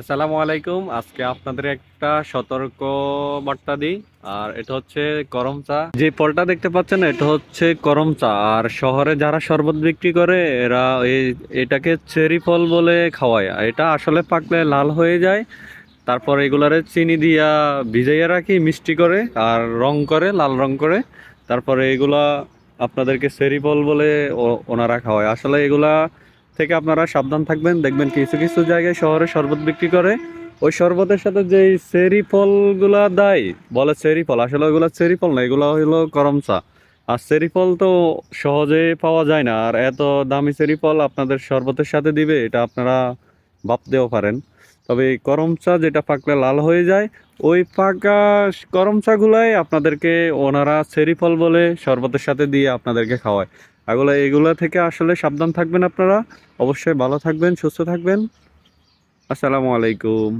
আসসালামু আলাইকুম। আজকে আপনাদের একটা সতর্ক বার্তা দিই, আর এটা হচ্ছে করম চা। যে ফলটা দেখতে পাচ্ছেন, এটা হচ্ছে করম চা। আর শহরে যারা শরবত বিক্রি করে, এরা এটাকে চেরি ফল বলে খাওয়ায়। এটা আসলে পাকলে লাল হয়ে যায়। তারপর এগুলারে চিনি দিয়া ভিজাইয়া রাখি, মিষ্টি করে, আর রং করে, লাল রং করে। তারপরে এগুলা আপনাদেরকে চেরি ফল বলে ওনারা খাওয়ায়। আসলে এগুলা থেকে আপনারা সাবধান থাকবেন। দেখবেন কিছু কিছু জায়গায় শহরে শরবত বিক্রি করে। ওই শরবতের সাথে যে চেরি ফলগুলা দেয়, বলে চেরি ফল, আসলে ওইগুলো চেরি ফল না, এগুলো হলো করম চা আর চেরি ফল তো সহজে পাওয়া যায় না, আর এত দামি চেরি ফল আপনাদের শরবতের সাথে দিবে, এটা আপনারা ভাবতেও পারেন। তবে এই করম চা যেটা পাকলে লাল হয়ে যায়, ওই পাকা করম চাগুলাই আপনাদেরকে ওনারা চেরি ফল বলে শরবতের সাথে দিয়ে আপনাদেরকে খাওয়ায়। এগুলো এগুলো থেকে আসলে সাবধান থাকবেন আপনারা। অবশ্যই ভালো থাকবেন সুস্থ থাকবেন। আসসালামু আলাইকুম।